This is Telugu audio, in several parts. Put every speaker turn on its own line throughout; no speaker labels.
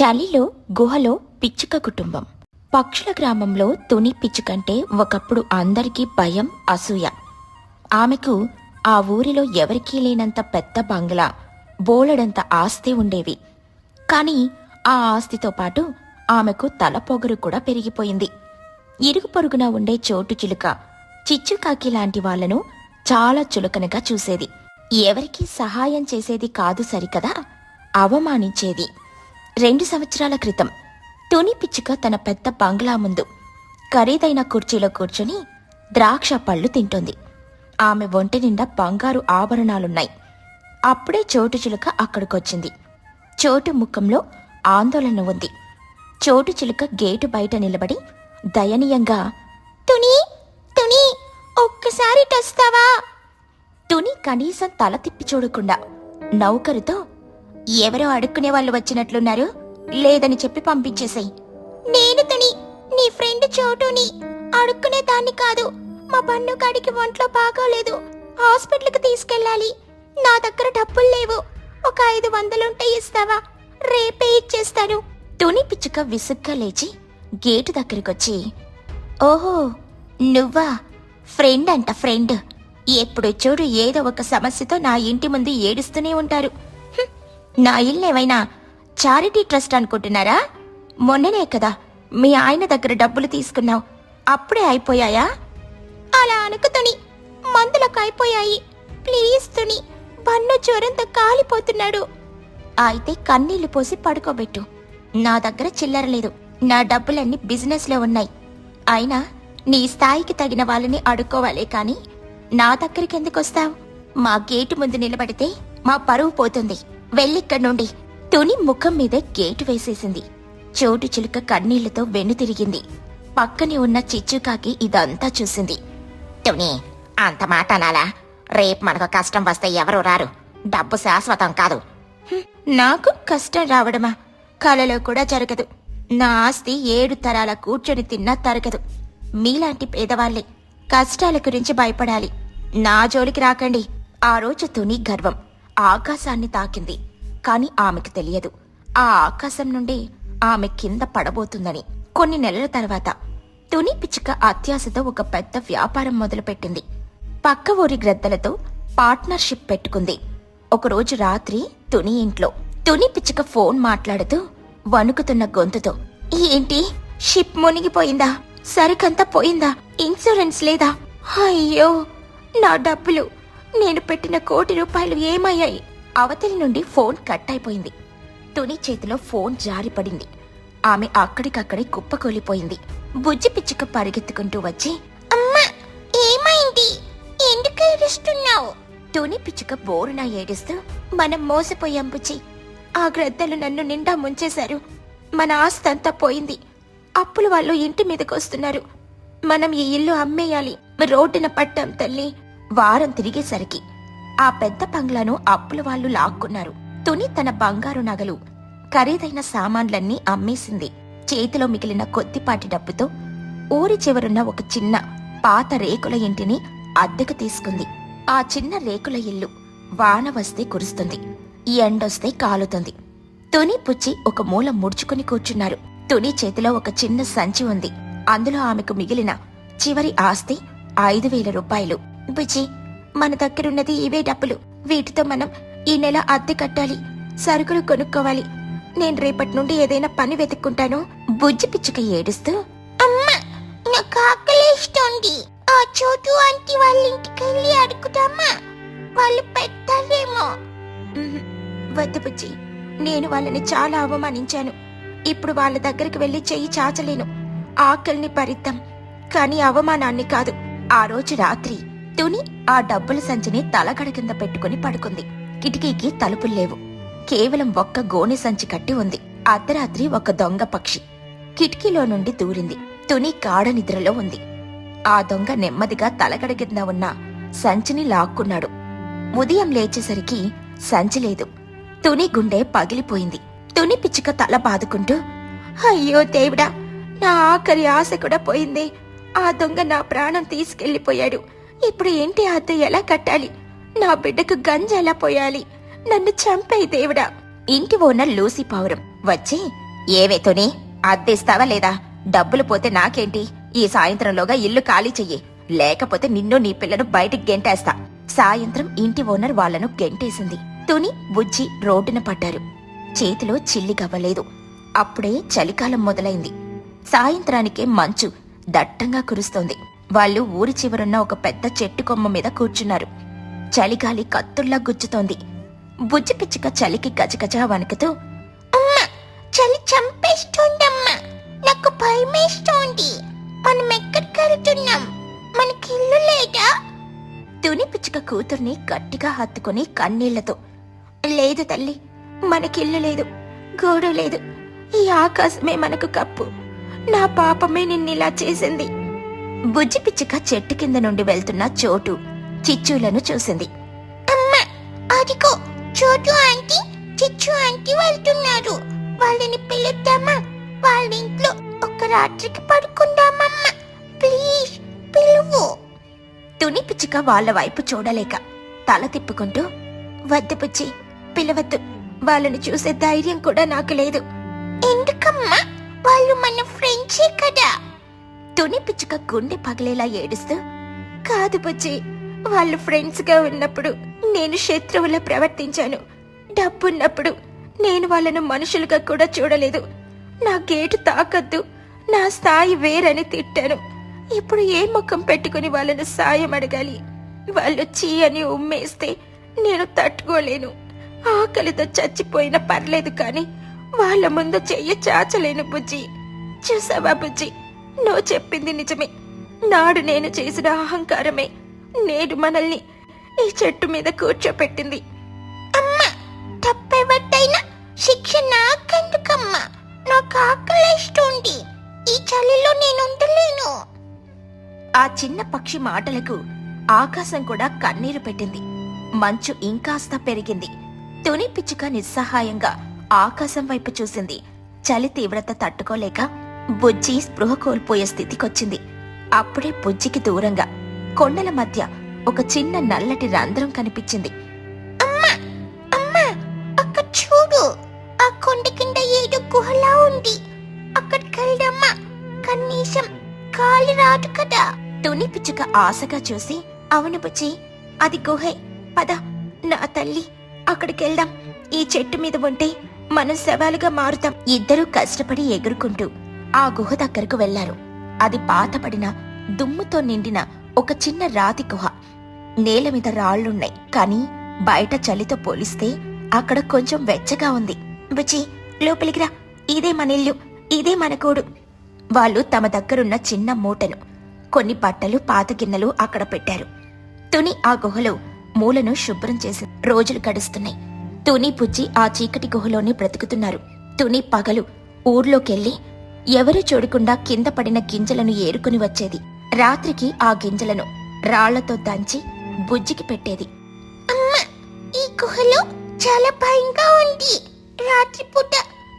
చలిలో గుహలో పిచ్చుక కుటుంబం. పక్షుల గ్రామంలో తుని పిచ్చుకంటే ఒకప్పుడు అందరికీ భయం అసూయ. ఆమెకు ఆ ఊరిలో ఎవరికీ లేనంత పెద్ద బంగ్లా బోలెడంత ఆస్తి ఉండేవి. కాని ఆ ఆస్తితో పాటు ఆమెకు తల పొగరు కూడా పెరిగిపోయింది. ఇరుగు పొరుగున ఉండే చోటు చిలుక చిచ్చుకాకి లాంటి వాళ్ళను చాలా చులకనగా చూసేది. ఎవరికీ సహాయం చేసేది కాదు సరికదా? అవమానించేది. రెండు సంవత్సరాల క్రితం తుని పిచ్చుక తన పెద్ద బంగ్లా ముందు ఖరీదైన కుర్చీలో కూర్చొని ద్రాక్ష పళ్ళు తింటోంది. ఆమె ఒంటి నిండా బంగారు ఆభరణాలున్నాయి. అప్పుడే చోటు చిలుక అక్కడికొచ్చింది. చోటు ముఖంలో ఆందోళన ఉంది. చోటు చిలుక గేటు బయట నిలబడి దయనీయంగా తుని తుని ఒక్కసారి టస్తావా తుని కనీసం తల తిప్పి చూడకుండా నౌకరుతో ఎవరో అడుక్కునే వాళ్ళు వచ్చినట్లున్నారు. లేదని చెప్పి పంపించేసాయి నేను తుని నీ ఫ్రెండ్ చోటుని అడుక్కునే దాన్ని కాదు. మా పన్ను కాడికి ఒంట్లో బాగోలేదు. హాస్పిటల్కి తీసుకెళ్ళాలి. నా దగ్గర డబ్బులు లేవు. ఒక ఐదు వందలుంటే ఇస్తావా? రేపే ఇచ్చేస్తాను. తుని పిచ్చుక విసుగ్గా లేచి గేటు దగ్గరికొచ్చి ఓహో నువ్వా? ఫ్రెండ్ అంట ఫ్రెండ్. ఎప్పుడు చూడు ఏదో ఒక సమస్యతో నా ఇంటి ముందు ఏడుస్తూనే ఉంటారు. నా ఇల్లు ఏమైనా చారిటీ ట్రస్ట్ అనుకుంటున్నారా? మొన్ననే కదా మీ ఆయన దగ్గర డబ్బులు తీసుకున్నావు. అప్పుడే అయిపోయాయా? అలా అనుకుతుని మందులకు అయిపోయాయి. ప్లీజ్ తుని బన్ను జ్వరంతో కాలిపోతున్నాడు. అయితే కన్నీళ్ళు పోసి పడుకోబెట్టు. నా దగ్గర చిల్లర లేదు. నా డబ్బులన్నీ బిజినెస్లో ఉన్నాయి. అయినా నీ స్థాయికి తగిన వాళ్ళని అడుక్కోవాలే కానీ నా దగ్గరికి ఎందుకు వస్తావు? మా గేటు ముందు నిలబడితే మా పరువు పోతుంది. వెళ్ళిక్కడి నుండి తుని ముఖం మీద గేటు వేసేసింది. చోటు చిలుక కన్నీళ్ళతో వెన్ను తిరిగింది. పక్కనే ఉన్న చిచ్చుకాకి ఇదంతా చూసింది. తుని అంత మాట అనాలా? రేపు మనకు కష్టం వస్తే ఎవరు రారు. డబ్బు శాశ్వతం కాదు. నాకు కష్టం రావడమా? కలలో కూడా జరగదు. నా ఆస్తి ఏడు తరాల కూర్చొని తిన్నా తరగదు. మీలాంటి పేదవాళ్ళే కష్టాల గురించి భయపడాలి. నా జోలికి రాకండి. ఆ రోజు తుని గర్వం. ఆకాశాన్ని తాకింది. కాని ఆమెకు తెలియదు. ఆ ఆకాశం నుండి ఆమె కింద పడబోతుందని. కొన్ని నెలల తర్వాత తుని పిచ్చుక అత్యాశతో ఒక పెద్ద వ్యాపారం మొదలుపెట్టింది. పక్క ఊరి గ్రద్దలతో పార్ట్నర్షిప్ పెట్టుకుంది. ఒకరోజు రాత్రి తుని ఇంట్లో తుని పిచ్చుక ఫోన్ మాట్లాడుతూ వణుకుతున్న గొంతుతో ఏంటి? షిప్ మునిగిపోయిందా? సరికంతా పోయిందా? ఇన్సూరెన్స్ లేదా? అయ్యో నా డబ్బులు నేను పెట్టిన కోటి రూపాయలు ఏమయ్యాయి? అవతలి నుండి ఫోన్ కట్ అయిపోయింది తుని చేతిలో ఫోన్ జారిపడింది. ఆమె అక్కడికక్కడే కుప్పకూలిపోయింది. బుజ్జి పిచ్చుక పరిగెత్తుకుంటూ వచ్చి అమ్మా ఏమైంది? ఎందుకు ఏడుస్తున్నావు? తుని పిచ్చుక బోరున ఏడుస్తూ మనం మోసపోయాం బుజ్జి. ఆ గ్రద్దలు నన్ను నిండా ముంచేశారు. మన ఆస్తంతా పోయింది. అప్పులు వాళ్ళు ఇంటి మీదకొస్తున్నారు. మనం ఈ ఇల్లు అమ్మేయాలి. రోడ్డున పట్టాం తల్లి. వారం తిరిగేసరికి ఆ పెద్ద బంగ్లాను అప్పుల వాళ్ళు లాక్కున్నారు. తుని తన బంగారు నగలు ఖరీదైన సామాన్లన్నీ అమ్మేసింది. చేతిలో మిగిలిన కొద్దిపాటి డబ్బుతో ఊరి చివరున్న ఒక చిన్న పాత రేకుల ఇంటిని అద్దెకు తీసుకుంది. ఆ చిన్న రేకుల ఇల్లు వాన వస్తే కురుస్తుంది ఈ ఎండొస్తే కాలుతుంది. తుని పుచ్చి ఒక మూల ముడుచుకుని కూర్చున్నారు. తుని చేతిలో ఒక చిన్న సంచి ఉంది. అందులో ఆమెకు మిగిలిన చివరి ఆస్తి ఐదు వేల రూపాయలు. బుజ్జి మన దగ్గరున్నది ఇవే డబ్బులు. వీటితో మనం ఈ నెల అద్దె కట్టాలి సరుకులు కొనుక్కోవాలి. నేను రేపటి నుండి ఏదైనా పని వెతుక్కుంటాను. బుజ్జి పిచ్చుక ఏడుస్తూ అమ్మా నాకు ఆకలిస్తోంది ఆ చోటు ఆంటీ వాళ్ళ ఇంటికి వెళ్ళి అడుగుతామా వాళ్ళు పెట్టారేమో వద్దు బుజ్జి. నేను వాళ్ళని చాలా అవమానించాను. ఇప్పుడు వాళ్ళ దగ్గరికి వెళ్ళి చెయ్యి చాచలేను. ఆకలిని పరిద్దాం కాని అవమానాన్ని కాదు. ఆ రోజు రాత్రి తుని ఆ డబ్బుల సంచిని తలగడ కింద పెట్టుకుని పడుకుంది. కిటికీకి తలుపులు లేవు. కేవలం ఒక్క గోనె సంచి కట్టి ఉంది. అర్ధరాత్రి ఒక దొంగ పక్షి కిటికీలో నుండి దూరింది. తుని గాఢ నిద్రలో ఉంది. ఆ దొంగ నెమ్మదిగా తలగడ కింద ఉన్న సంచిని లాక్కున్నాడు. ఉదయం లేచేసరికి సంచి లేదు. తుని గుండె పగిలిపోయింది. తుని పిచ్చుక తల బాదుకుంటూ అయ్యో దేవుడా నా ఆఖరి ఆశ కూడా పోయింది. ఆ దొంగ నా ప్రాణం తీసుకెళ్ళిపోయాడు ఇప్పుడు ఏంటి అద్దె ఎలా కట్టాలి? నా బిడ్డకు గంజ ఎలా పోయాలి? నన్ను చంపే దేవుడా. ఇంటి ఓనర్ లూసి పావురం. వచ్చి ఏవే తుని అద్దెస్తావా లేదా? డబ్బులు పోతే నాకేంటి? ఈ సాయంత్రంలోగా ఇల్లు ఖాళీ చెయ్యి. లేకపోతే నిన్ను నీ పిల్లను బయటికి గెంటేస్తా. సాయంత్రం ఇంటి ఓనర్ వాళ్ళను గెంటేసింది. తుని బుజ్జి రోడ్డున పడ్డారు. చేతిలో చిల్లి గవ్వలేదు. అప్పుడే చలికాలం మొదలైంది. సాయంత్రానికే మంచు దట్టంగా కురుస్తోంది. వాళ్ళు ఊరి చివరున్న ఒక పెద్ద చెట్టు కొమ్మ మీద కూర్చున్నారు. చలిగాలి కత్తుల్లా గుచ్చుతోంది. బుజ్జి పిచ్చుక చలికి గజగజ వణుకుతూ అమ్మా చలి చంపేస్తోందమ్మా. నాకు భయమేస్తోంది. మనం ఎక్కడికి వెళ్తున్నాం? మనకి ఇల్లు లేదా? తుని పిచ్చుక కూతుర్ని గట్టిగా హత్తుకుని కన్నీళ్ళతో లేదు తల్లి మనకిల్లు లేదు గోడు లేదు. ఈ ఆకాశమే మనకు కప్పు. నా పాపమే నిన్నిలా చేసింది. బుజ్జి పిచ్చుక చెట్టు కింద నుండి వెళ్తున్న చోటు చిచ్చులను చూసింది. అమ్మా అదిగో చోటు ఆంటీ చిచ్చు ఆంటీ వెళ్తున్నారు. వాళ్ళని పిలుద్దామా? వాళ్ళ ఇంట్లో ఒక రాత్రికి పడుకుందామమ్మా. ప్లీజ్ పిలువు. తుని పిచ్చుక వాళ్ళ వైపు చూడలేక తల తిప్పుకుంటూ వద్దు పుచ్చి పిలవద్దు. వాళ్ళని చూసే ధైర్యం కూడా నాకు లేదు. ఎందుకమ్మా? వాళ్ళు మన ఫ్రెండ్సే కదా. తుని పిచ్చుక గుండె పగిలేలా ఏడుస్తూ కాదు బుజ్జి వాళ్ళు ఫ్రెండ్స్గా ఉన్నప్పుడు నేను శత్రువులా ప్రవర్తించాను. డబ్బున్నప్పుడు నేను వాళ్ళను మనుషులుగా కూడా చూడలేదు. నా గేటు తాకద్దు నా స్థాయి వేరని తిట్టాను. ఇప్పుడు ఏ ముఖం పెట్టుకుని వాళ్ళను సాయం అడగాలి? వాళ్ళు చీ అని ఉమ్మేస్తే నేను తట్టుకోలేను. ఆకలితో చచ్చిపోయినా పర్లేదు కానీ వాళ్ళ ముందు చెయ్యి చాచలేను బుజ్జి. చూసావా బుజ్జి? నువ్వు చెప్పింది నిజమే. నాడు నేను చేసిన అహంకారమే. నేడు మనల్ని ఈ చెట్టు మీద కూర్చోపెట్టింది. అమ్మా తప్పెవట్టయినా శిక్ష నాకెందుకమ్మా? నాకు ఆకలిస్తుంది. ఈ చలిలో నేను ఉండలేను. ఆ చిన్న పక్షి మాటలకు ఆకాశం కూడా కన్నీరు పెట్టింది. మంచు ఇంకాస్త పెరిగింది. తుని పిచ్చుక నిస్సహాయంగా ఆకాశం వైపు చూసింది. చలి తీవ్రత తట్టుకోలేక బుజ్జి స్పృహ కోల్పోయే స్థితికొచ్చింది. అప్పుడే బుజ్జికి దూరంగా కొండల మధ్య ఒక చిన్న నల్లటి రంధ్రం కనిపించింది. అమ్మా! అమ్మా! అక్కడ చూడు! ఆ కొండ కింద ఏదో గుహలా ఉంది. అక్కడికి కనీసం కాలి రాదు కదా. తుని పిచ్చుక ఆశగా చూసి అవును బుజ్జి అది గుహే. పద నా తల్లి అక్కడికెళ్దాం. ఈ చెట్టు మీద ఉంటే మనం శవాలుగా మారుతాం. ఇద్దరూ కష్టపడి ఎగురుకుంటూ ఆ గుహ దగ్గరకు వెళ్ళారు. అది పాతపడిన దుమ్ముతో నిండిన ఒక చిన్న రాతి గుహ. నేల మీద రాళ్ళున్నాయి కానీ బయట చలితో పోలిస్తే అక్కడ కొంచెం వెచ్చగా ఉంది. బుచి లోపలికి రా. ఇదే మన ఇల్లు. ఇదే మన కూడు. వాళ్ళు తమ దగ్గరున్న చిన్న మూటను కొన్ని బట్టలు పాత గిన్నెలు అక్కడ పెట్టారు. తుని ఆ గుహలో మూలను శుభ్రం చేసి రోజులు గడుస్తున్నాయి. తుని పుచ్చి ఆ చీకటి గుహలోనే బ్రతుకుతున్నారు. తుని పగలు ఊర్లోకెళ్ళి ఎవరూ చూడకుండా కింద పడిన గింజలను ఏరుకుని వచ్చేది. రాత్రికి ఆ గింజలను రాళ్ళతో దంచి బుజ్జికి పెట్టేది. అమ్మ ఈ గుహలో చాలా భయంగా ఉంది. రాత్రిపూట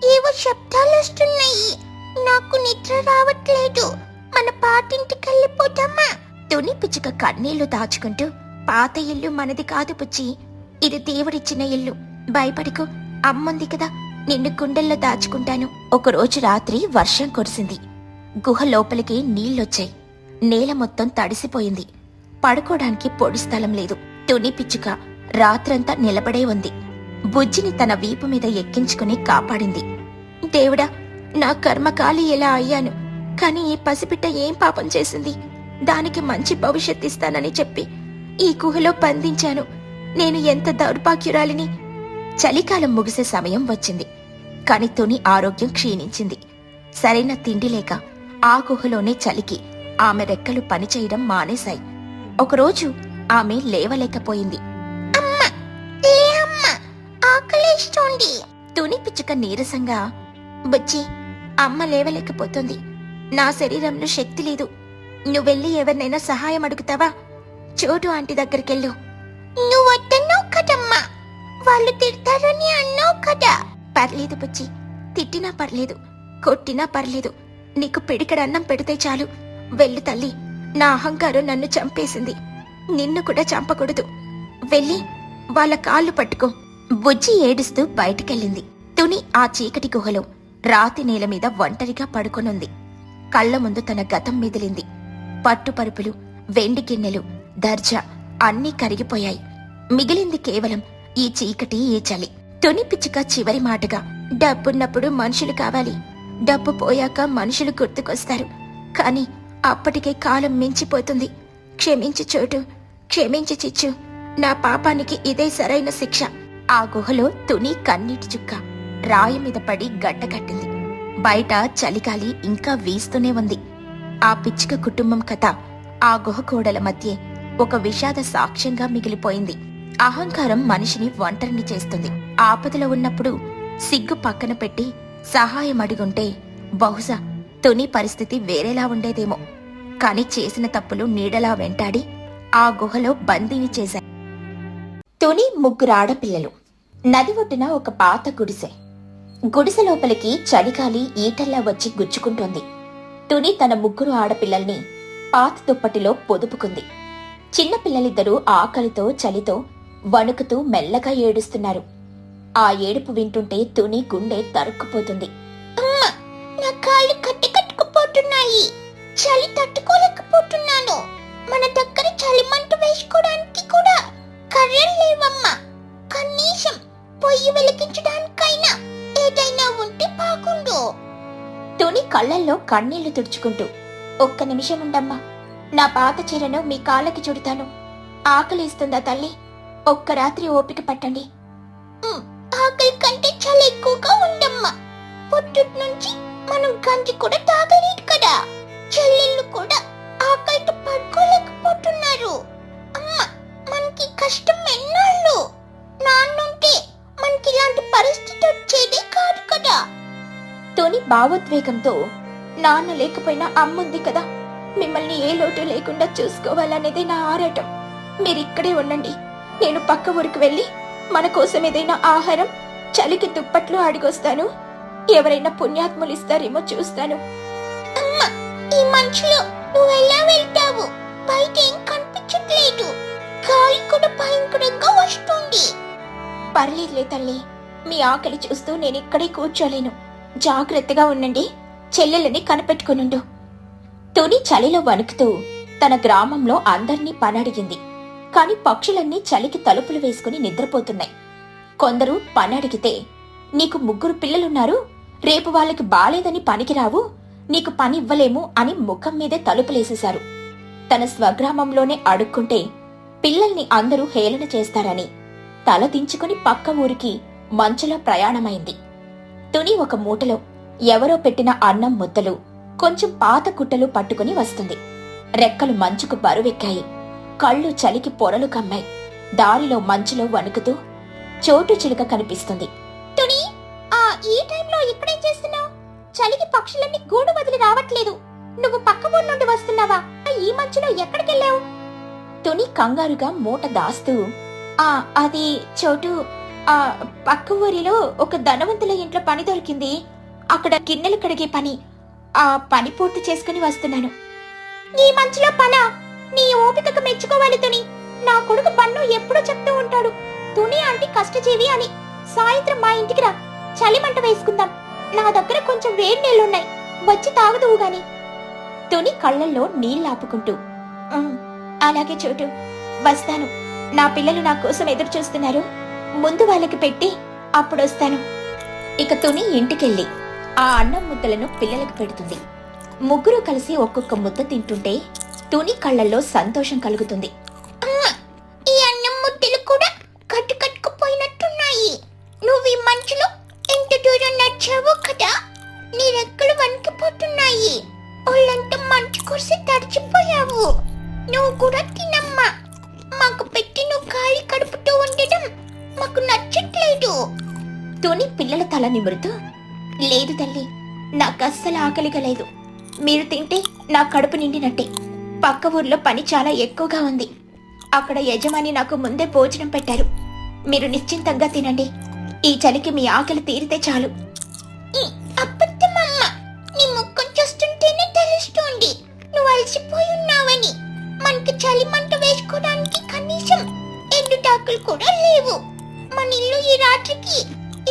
ఏవో శబ్దాలు వస్తున్నాయి. నాకు నిద్ర రావట్లేదు. మన పాటింటికి వెళ్ళిపోతామా? తుని పిచ్చుక కన్నీళ్ళు దాచుకుంటూ పాత ఇల్లు మనది కాదు పుచ్చి ఇది దేవుడిచ్చిన ఇల్లు. భయపడికో. అమ్ముంది కదా. నిన్ను కుండల్లో దాచుకుంటాను. ఒకరోజు రాత్రి వర్షం కురిసింది. గుహ లోపలికి నీళ్ళొచ్చాయి నేల మొత్తం తడిసిపోయింది. పడుకోడానికి పొడి స్థలం లేదు. తుని పిచ్చుక రాత్రంతా నిలబడే ఉంది. బుజ్జిని తన వీపు మీద ఎక్కించుకుని కాపాడింది. దేవుడా నా కర్మకాలి ఎలా అయ్యాను? కాని ఈ పసిపిట్ట ఏం పాపం చేసింది? దానికి మంచి భవిష్యత్ ఇస్తానని చెప్పి ఈ గుహలో బంధించాను. నేను ఎంత దౌర్భాగ్యురాలిని చలికాలం ముగిసే సమయం వచ్చింది. కాని తుని ఆరోగ్యం క్షీణించింది. సరైన తిండి లేక ఆ గుహలోనే చలికి ఆమె రెక్కలు పనిచేయడం మానేశాయి. ఒకరోజు ఆమె లేవలేకపోయింది. తుని పిచ్చుక నీరసంగా బుచ్చి అమ్మ లేవలేకపోతుంది. నా శరీరంలో శక్తి లేదు. నువ్వెళ్ళి ఎవరినైనా సహాయం అడుగుతావా? చోటు ఆంటీ దగ్గరికెళ్ళు. నువ్వొద్దన్నావు కదమ్మా! వాళ్ళు తిడతారని అన్నావు కదా. పర్లేదు బుజ్జి తిట్టినా పర్లేదు కొట్టినా పర్లేదు. నీకు పిడికడ అన్నం పెడితే చాలు. వెళ్ళు తల్లి నా అహంకారం నన్ను చంపేసింది. నిన్ను కూడా చంపకూడదు. వెళ్ళి వాళ్ళ కాళ్ళు పట్టుకో. బుజ్జి ఏడుస్తూ బయటికెళ్ళింది. తుని ఆ చీకటి గుహలో రాతి నేల మీద ఒంటరిగా పడుకొనుంది. కళ్ళ ముందు తన గతం మిదిలింది పట్టుపరుపులు వెండి గిన్నెలు దర్జా అన్నీ కరిగిపోయాయి. మిగిలింది కేవలం ఈ చీకటి ఈ చలి. తొని పిచ్చుక చివరి మాటగా డబ్బున్నప్పుడు మనుషులు కావాలి. డబ్బు పోయాక మనుషులు గుర్తుకొస్తారు. కాని అప్పటికే కాలం మించిపోతుంది. క్షమించి చోటు క్షమించి చిచ్చు. నా పాపానికి ఇదే సరైన శిక్ష. ఆ గుహలో తుని కన్నీటి చుక్క రాయి మీద పడి గడ్డ కట్టింది. బయట చలిగాలి ఇంకా వీస్తూనే ఉంది. ఆ పిచ్చుక కుటుంబం కథ ఆ గుహ కోడల మధ్య ఒక విషాద సాక్ష్యంగా మిగిలిపోయింది. అహంకారం మనిషిని ఒంటరిని చేస్తుంది. ఆపదలో ఉన్నప్పుడు సిగ్గు పక్కన పెట్టి సహాయం అడిగుంటే బహుశా తుని పరిస్థితి వేరేలా ఉండేదేమో. కాని చేసిన తప్పులు నీడలా వెంటాడి ఆ గుహలో బందీని చేశాయి. తుని ముగ్గురు ఆడపిల్లలు. నది ఒడ్డున ఒక పాత గుడిసె. గుడిసె లోపలికి చలిగాలి ఈటల్లా వచ్చి గుచ్చుకుంటోంది. తుని తన ముగ్గురు ఆడపిల్లల్ని పాత దుప్పటిలో పొదుపుకుంది. చిన్న పిల్లలిద్దరూ ఆకలితో చలితో వణుకుతూ మెల్లగా ఏడుస్తున్నారు. ఆ ఏడుపు వింటుంటే తుని గుండె తరుక్కుపోతుంది. నా కాళ్ళు కట్టి కట్టుకుపోతున్నాయి. చలి తట్టుకోలేకపోతున్నాను. మన దగ్గర చలిమంట వేసుకోవడానికి కూడా కర్రలు లేవమ్మా. కనీసం పొయ్యి వెలిగించడానికైనా ఏదైనా ఉంటే బాగుండు. తుని కళ్ళల్లో కన్నీళ్ళు తుడుచుకుంటూ ఒక్క నిమిషం ఉండమ్మా నా పాత చీరను మీ కాళ్ళకి చుడతాను. ఆకలిస్తుందా తల్లి? ఒక్క రాత్రి ఓపిక పట్టండి. ఆకలి కంటే చాలా ఎక్కువగా ఉండమ్మా పొద్దుటి నుంచి మనం గంజి కూడా తాగలేదు కదా. చెల్లెళ్ళు కూడా ఆకలితో పడుకోలేకపోతున్నారు. అమ్మ మనకి కష్టం ఎన్నాళ్ళు? నాన్నుంటే మనకి ఇలాంటి పరిస్థితి వచ్చేది కాదు కదా. తోని భావోద్వేగంతో నాన్న లేకపోయినా అమ్ముంది కదా. మిమ్మల్ని ఏ లోటు లేకుండా చూసుకోవాలనేది నా ఆరాటం. మీరిక్కడే ఉండండి. నేను పక్క ఊరికి వెళ్ళి మన కోసం ఏదైనా ఆహారం చలికి దుప్పట్లు అడిగొస్తాను ఎవరైనా పుణ్యాత్ములు ఇస్తారేమో చూస్తాను. అమ్మా ఈ మనుషులు నువ్వు ఎలా వెళ్తావు? బయట ఏం కనిపించట్లేదు. గాలి కూడా భయంకరంగా వస్తుంది. పర్లేదులే తల్లి. మీ ఆకలి చూస్తూ నేను ఇక్కడే కూర్చోలేను. జాగ్రత్తగా ఉండండి. చెల్లెలని కనిపెట్టుకునుండు. తుని చలిలో వణుకుతూ తన గ్రామంలో అందర్నీ పనడిగింది. కాని పక్షులన్నీ చలికి తలుపులు వేసుకుని నిద్రపోతున్నాయి. కొందరు పని అడిగితే నీకు ముగ్గురు పిల్లలున్నారు రేపు వాళ్ళకి బాలేదని పనికిరావు నీకు పని ఇవ్వలేము అని ముఖం మీదే తలుపులేసేశారు. తన స్వగ్రామంలోనే అడుక్కుంటే పిల్లల్ని అందరూ హేళన చేస్తారని తల దించుకుని పక్క ఊరికి మంచులో ప్రయాణమైంది. తుని ఒక మూటలో ఎవరో పెట్టిన అన్నం ముద్దలు కొంచెం పాత కుట్టలు పట్టుకుని వస్తుంది. రెక్కలు మంచుకు బరువెక్కాయి. కళ్ళు చలికి పొరలు కమ్మాయి. దారిలో మంచులో వణుకుతూ చోటు చిలుక కనిపిస్తుంది. తుని ఆ ఈ టైంలో ఇక్కడేం చేస్తున్నావు? చలికి పక్షులన్నీ గూడు వదిలి రావట్లేదు. నువ్వు పక్క ఊరు నుండి వస్తున్నావా? ఈ మంచులో ఎక్కడికెళ్ళావు? తుని కంగారుగా మూట దాస్తూ ఆ అది చోటు ఆ పక్క ఊరిలో ఒక ధనవంతుల ఇంట్లో పని దొరికింది. అక్కడ గిన్నెలు కడిగే పని ఆ పని పూర్తి చేసుకుని వస్తున్నాను. ఈ మంచులో పనా? నీ ఓపికకు మెచ్చుకోవాలి తుని. నా కొడుకు బన్ను ఎప్పుడూ చెప్తూ ఉంటాడు. తుని అంటే కష్టజీవి అని. సాయంత్రం మా ఇంటికి రా. చలిమంట వేసుకుందాం. నా దగ్గర కొంచెం వేడి నీళ్ళున్నాయి వచ్చి తాగుదువు గాని. తుని కళ్ళల్లో నీళ్ళాపుకుంటూ అలాగే చోటు. వస్తాను. నా పిల్లలు నా కోసం ఎదురు చూస్తున్నారు. ముందు వాళ్ళకి పెట్టి అప్పుడొస్తాను ఇక తుని ఇంటికెళ్ళి ఆ అన్నం ముద్దలను పిల్లలకు పెడుతుంది. ముగ్గురు కలిసి ఒక్కొక్క ముద్ద తింటుంటే తుని కళ్ళల్లో సంతోషం కలుగుతుంది. ఈ అన్నం ముద్దలు కూడా కట్టు కట్టుకుపోయినట్టున్నాయి. నువ్వు ఈ మంచులో ఎంత దూరం నచ్చావో కదా నీ రెక్కలు వణికిపోతున్నాయి. ఒళ్ళంతా మంచు కురిసి తడిచిపోయావు. నువ్వు కూడా తినమ్మా. మాకు పెట్టి నువ్వు ఖాళీ కడుపుతో ఉండడం మాకు నచ్చట్లేదు. తుని పిల్లల తల నిమురుతూ లేదు తల్లి నాకు అస్సలు ఆకలిగా లేదు. మీరు తింటే నా కడుపు నిండినట్టే. పక్క ఊర్లో పని చాలా ఎక్కువగా ఉంది. అక్కడ యజమాని నాకు ముందే భోజనం పెట్టారు. మీరు నిశ్చింతంగా తినండి. ఈ చలికి మీ ఆకలి తీరితే చాలు. అబద్ధమమ్మ నీ ముఖం చూస్తుంటేనే తెలుస్తోంది. నువ్వు అలసిపోయి ఉన్నావని. మనకి చలి మంట వేసుకోవడానికి కనీసం ఎండుటాకులు కూడా లేవు. మన ఇల్లు ఈ రాత్రికి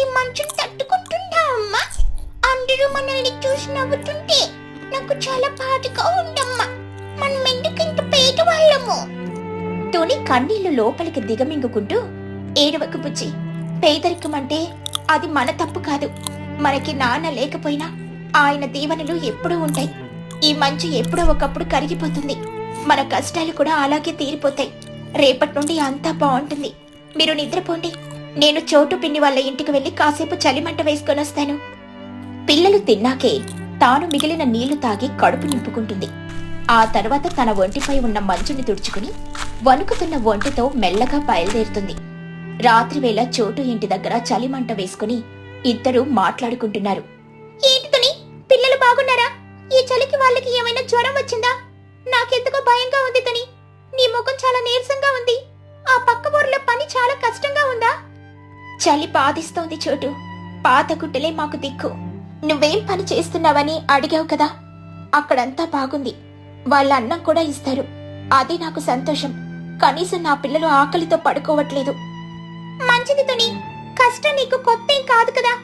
ఈ మంచుని తట్టుకుంటుందా అమ్మా? అందరూ అందుకే
చూసి నవ్వుతుంటే నాకు చాలా బాధగా ఉందమ్మా. మనం ఎందుకు ఇంత పేదవాళ్ళము?
తుని కన్నీళ్ళు లోపలికి దిగమింగుకుంటూ ఏడవకు బుజ్జి పేదరికం అంటే అది మన తప్పు కాదు. మనకి నాన్న లేకపోయినా ఆయన దీవెనలు ఎప్పుడూ ఉంటాయి. ఈ మంచు ఎప్పుడో ఒకప్పుడు కరిగిపోతుంది. మన కష్టాలు కూడా అలాగే తీరిపోతాయి. రేపటి నుండి అంతా బాగుంటుంది. మీరు నిద్రపోండి. నేను చోటు పిన్ని వాళ్ళ ఇంటికి వెళ్ళి కాసేపు చలిమంట వేసుకొని వస్తాను పిల్లలు తిన్నాకే తాను మిగిలిన నీళ్ళు తాగి కడుపు నింపుకుంటుంది. ఆ తర్వాత తన ఒంటిపై ఉన్న మంచుని తుడుచుకుని వణుకుతున్న ఒంటితో మెల్లగా బయలుదేరుతుంది. రాత్రివేళ చోటు ఇంటి దగ్గర చలిమంట వేసుకుని ఇద్దరూ మాట్లాడుకుంటున్నారు.
ఏంటి పిల్లలు బాగున్నారా? ఈ చలికి వాళ్ళకి ఏమైనా జ్వరం వచ్చిందా? నాకెందుకో భయంగా ఉంది తని. నీ ముఖం చాలా నీరసంగా ఉంది. ఆ పక్క ఊర్లో పని చాలా కష్టంగా ఉందా?
చలి బాధిస్తోంది చోటు. పాత గుట్టలే మాకు దిక్కు. నువ్వేం పని చేస్తున్నావని అడిగావు కదా. అక్కడంతా బాగుంది. వాళ్ళ అన్నం కూడా ఇస్తారు. అదే నాకు సంతోషం. కనీసం నా పిల్లలు ఆకలితో పడుకోవట్లేదు.
మంచిది తుని. కష్టం నీకు కొత్త కాదు కదా.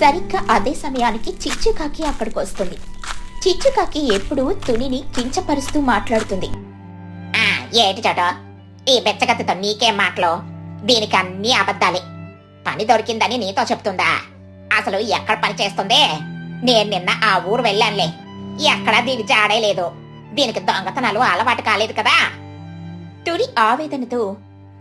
సరిగ్గా అదే సమయానికి చిచ్చుకాకి అక్కడికి వస్తుంది. చిచ్చుకాకి ఎప్పుడూ తునిని కించపరుస్తూ మాట్లాడుతుంది.
ఏటి చోట? ఈ బెచ్చగత్తతో నీకేం మాటలో? దీనికి అన్ని అబద్ధాలే. పని దొరికిందని నీతో చెప్తుందా? అసలు ఎక్కడ పని చేస్తుందే? నేను నిన్న ఆ ఊరు వెళ్ళానులే. ఎక్కడా దీని జాడే లేదు. దీనికి దొంగతనాలు అలవాటు కాలేదు కదా?
తుని ఆవేదనతో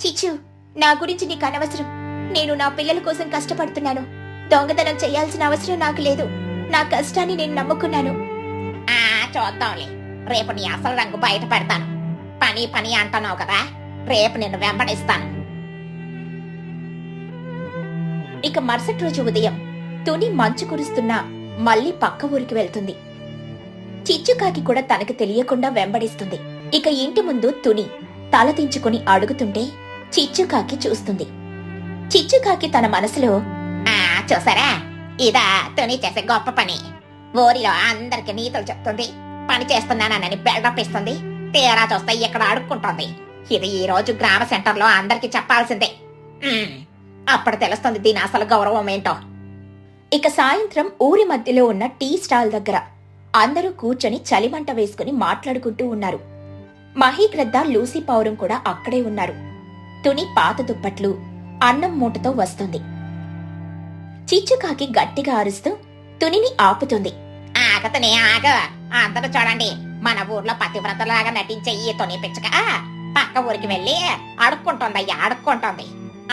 చిచ్చు నా గురించి నీకు అనవసరం. నేను నా పిల్లల కోసం కష్టపడుతున్నాను. దొంగతనం చేయాల్సిన అవసరం నాకు లేదు. నా కష్టాన్ని నేను నమ్ముకున్నాను.
ఆ చూద్దాంలే. రేపు నీ అసలు రంగు బయట పెడతాను. పని పని అంటున్నావు కదా? రేపు నిన్ను వెంబడిస్తాను.
ఇక మరుసటి రోజు ఉదయం తుని మంచు కురుస్తున్నా మళ్ళీ పక్క ఊరికి వెళ్తుంది. చిచ్చుకాకి కూడా తనకు తెలియకుండా వెంబడిస్తుంది. ఇక ఇంటి ముందు తుని తలదించుకుని అడుగుతుంటే చిచ్చుకాకి చూస్తుంది. చిచ్చుకాకి తన మనసులో
ఆ చూసారా? ఇదా తుని చేసే గొప్ప పని. ఊరిలో అందరికి నీతులు చెప్తుంది. పని చేస్తున్నానని బిల్డప్ ఇస్తుంది తీరా చూస్తే ఇక్కడ అడుక్కుంటోంది. ఇది ఈ రోజు గ్రామ సెంటర్లో అందరికి చెప్పాల్సిందే. అప్పుడు తెలుస్తుంది దీని అసలు గౌరవం ఏంటో.
ఇక సాయంత్రం ఊరి మధ్యలో ఉన్న టీ స్టాల్ దగ్గర అందరూ కూర్చొని చలిమంట వేసుకుని మాట్లాడుకుంటూ ఉన్నారు. మహీగ్రద్ద లూసీ పౌరం కూడా అక్కడే ఉన్నారు. తుని పాత దుప్పట్లు అన్నం మూటతో వస్తుంది. చిచ్చుకాకి గట్టిగా అరుస్తూ తునిని ఆపుతుంది.
ఆగతనే ఆగ. అందరూ చూడండి. మన ఊర్లో పతివ్రతలాగా నటించే ఈ తుని పిచ్చక పక్క ఊరికి వెళ్ళి అడుక్కుంటోందయ్యా అడుక్కుంటుంది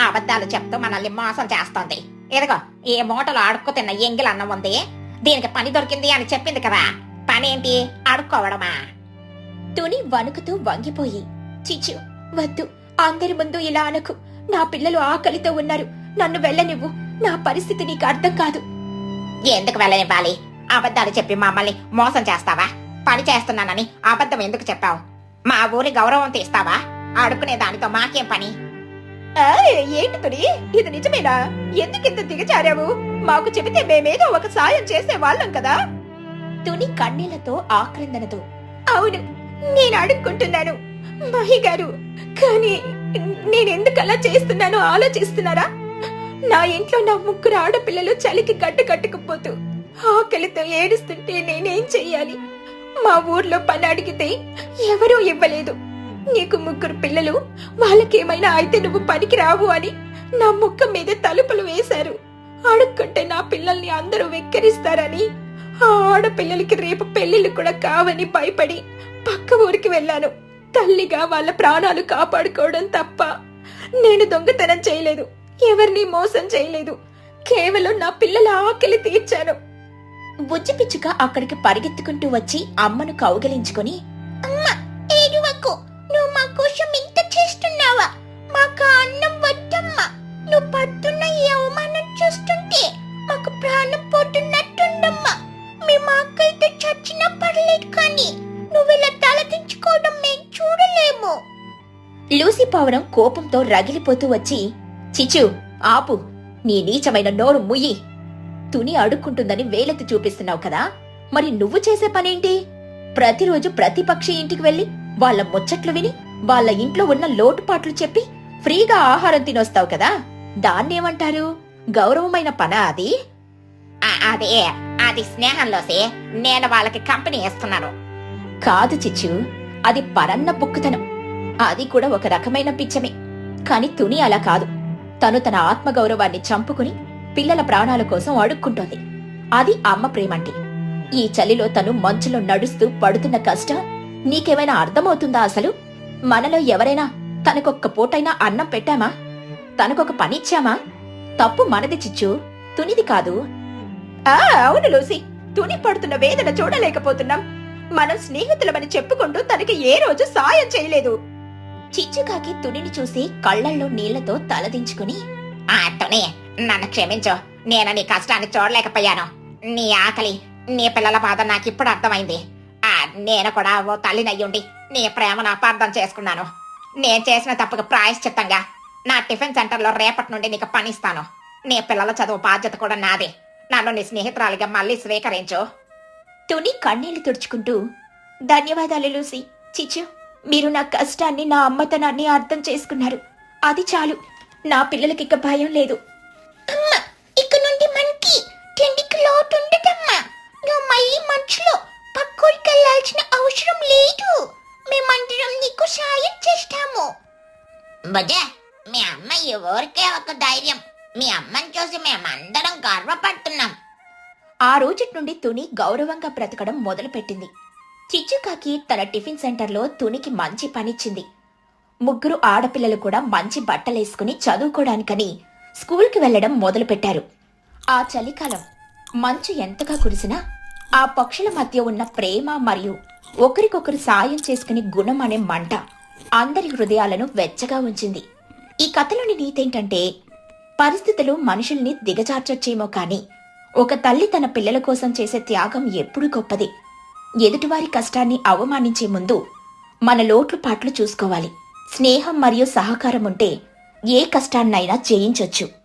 అబద్ధాలు చెప్తూ మనల్ని మోసం చేస్తోంది. ఇదిగో ఏ మూటలో అడుక్కు తిన్న అన్నం ఉంది. దీనికి పని దొరికింది అని చెప్పింది కదా. పని ఏంటి అడుక్కోవడమా
తుని వణుకుతూ వంగిపోయి చిచ్చు వద్దు అందరి ముందు ఇలా అనకు. నా పిల్లలు ఆకలితో ఉన్నారు. నన్ను వెళ్ళనివ్వు. నా పరిస్థితి నీకు అర్థం కాదు.
ఎందుకు వెళ్ళనివ్వాలి? అబద్ధాలు చెప్పి మమ్మల్ని మోసం చేస్తావా? పని చేస్తున్నానని అబద్ధం ఎందుకు చెప్పావు? మా ఊరి గౌరవం తీస్తావా? అడుక్కునే దానితో మాకేం పని?
ఏంటి తుని? ఇది నిజమేనా? ఎందుకింత దిగజారావు? మాకు చెబితే మేమేదో ఒక సాయం చేసే వాళ్ళం కదా. తుని కన్నీళ్ళతో ఆక్రందనతో అవును నేను అడుక్కుంటున్నాను. మహి గారు కానీ నేనెందుకు అలా చేస్తున్నానో ఆలోచిస్తున్నారా? నా ఇంట్లో నా ముగ్గురు ఆడపిల్లలు చలికి గడ్డు కట్టుకుపోతూ ఆకలితో ఏడుస్తుంటే నేనేం చెయ్యాలి? మా ఊర్లో పని అడిగితే ఎవరూ ఇవ్వలేదు. నీకు ముగ్గురు పిల్లలు వాళ్ళకేమైనా అయితే నువ్వు పనికి రావు అని నా ముఖం మీద తలుపులు వేశారు. అడుక్కుంటే నా పిల్లల్ని అందరూ వెక్కిరిస్తారని. ఆ ఆడపిల్లలకి రేపు పెళ్ళిళ్ళు కూడా కావని భయపడి పక్క ఊరికి వెళ్ళాను. తల్లిగా వాళ్ళ ప్రాణాలు కాపాడుకోవడం తప్ప నేను దొంగతనం చేయలేదు. ఎవరిని మోసం చేయలేదు. కేవలం నా పిల్లల ఆకలి తీర్చాను. బుజ్జి పిచ్చుక అక్కడికి పరిగెత్తుకుంటూ వచ్చి అమ్మను కౌగలించుకొని
ఏడువకు. నువ్వు మా కోసం ఇంత చేస్తున్నావా? మాకు అన్నం
పావురం కోపంతో రగిలిపోతూ వచ్చి చిచ్చు ఆపు. నీ నీచమైన నోరు ముయ్యి. తుని అడుక్కుంటుందని వేలెత్తి చూపిస్తున్నావు కదా. మరి నువ్వు చేసే పనేంటి? ప్రతిరోజు ప్రతి పక్షి ఇంటికి వెళ్ళి వాళ్ళ ముచ్చట్లు విని వాళ్ళ ఇంట్లో ఉన్న లోటుపాట్లు చెప్పి ఫ్రీగా ఆహారం తినొస్తావు కదా. దాన్నేమంటారు? గౌరవమైన పనా అది?
అదే. అది స్నేహంలోసి నేను వాళ్ళకి కంపెనీ ఇస్తున్నాను.
కాదు చిచ్చు. అది పరన్న బుక్కుతనం. అది కూడా ఒక రకమైన పిచ్చమే. కాని తుని అలా కాదు. తను తన ఆత్మగౌరవాన్ని చంపుకుని పిల్లల ప్రాణాల కోసం అడుక్కుంటోంది. అది అమ్మ ప్రేమంటే. ఈ చలిలో తను మంచులో నడుస్తూ పడుతున్న కష్టం నీకేమైనా అర్థమవుతుందా అసలు? మనలో ఎవరైనా తనకొక్క పూటైనా అన్నం పెట్టామా? తనకొక పనిచ్చామా తప్పు మనది చిచ్చు తునిది కాదు. ఆ అవును లూసి. తుని పడుతున్న వేదన చూడలేకపోతున్నాం. మనం స్నేహితులమని చెప్పుకుంటూ తనకి ఏ రోజు సాయం చేయలేదు. చిచ్చుకాకి తునిని చూసి కళ్ళల్లో నీళ్ళతో తలదించుకుని
ఆ తుని నన్ను క్షమించు. నేను నీ కష్టాన్ని చూడలేకపోయాను. నీ ఆకలి నీ పిల్లల బాధ నాకు ఇప్పుడు అర్థమైంది. ఆ నేను కూడా ఓ తల్లినయ్యుండి నీ ప్రేమను అపార్థం చేసుకున్నాను. నేను చేసిన తప్పుకు ప్రాయశ్చిత్తంగా నా టిఫిన్ సెంటర్లో రేపటి నుండి నీకు పనిస్తాను నీ పిల్లల చదువు బాధ్యత కూడా నాదే. నన్ను నీ స్నేహితురాలిగా మళ్ళీ స్వీకరించు.
తుని కన్నీళ్ళు తుడుచుకుంటూ ధన్యవాదాలు లూసి. చిచ్చు మీరు నా కష్టాన్ని నా అమ్మతనాన్ని అర్థం చేసుకున్నారు. అది చాలు. నా పిల్లలకి ఇక భయం లేదు.
అమ్మా ఇక నుండి మనకి తిండికి లోటు ఉండదమ్మా. నువ్వు మళ్ళీ మంచులో పక్కూరికి వెళ్ళాల్సిన అవసరం లేదు. మేమందరం నీకు సాయం చేస్తాము. బజే మీ అమ్మ ఈ ఊరికే ఒక ధైర్యం. మీ అమ్మని చూసి మేమందరం గర్వపడుతున్నాం.
ఆ రోజుటి నుండి తుని గౌరవంగా బ్రతకడం మొదలుపెట్టింది. చిచ్చుకాకి తన టిఫిన్ సెంటర్లో తునికి మంచి పనిచ్చింది. ముగ్గురు ఆడపిల్లలు కూడా మంచి బట్టలేసుకుని చదువుకోవడానికని స్కూల్కి వెళ్ళడం మొదలుపెట్టారు. ఆ చలికాలం మంచు ఎంతగా కురిసినా ఆ పక్షుల మధ్య ఉన్న ప్రేమ మరియు ఒకరికొకరు సాయం చేసుకునే గుణం అనే మంట అందరి హృదయాలను వెచ్చగా ఉంచింది. ఈ కథలోని నీతేంటంటే పరిస్థితులు మనుషుల్ని దిగజార్చొచ్చేమో కాని ఒక తల్లి తన పిల్లల కోసం చేసే త్యాగం ఎప్పుడు గొప్పది. ఎదుటివారి కష్టాన్ని అవమానించే ముందు మన లోట్లు పాట్లు చూసుకోవాలి. స్నేహం మరియు సహకారం ఉంటే ఏ కష్టాన్నైనా జయించొచ్చు.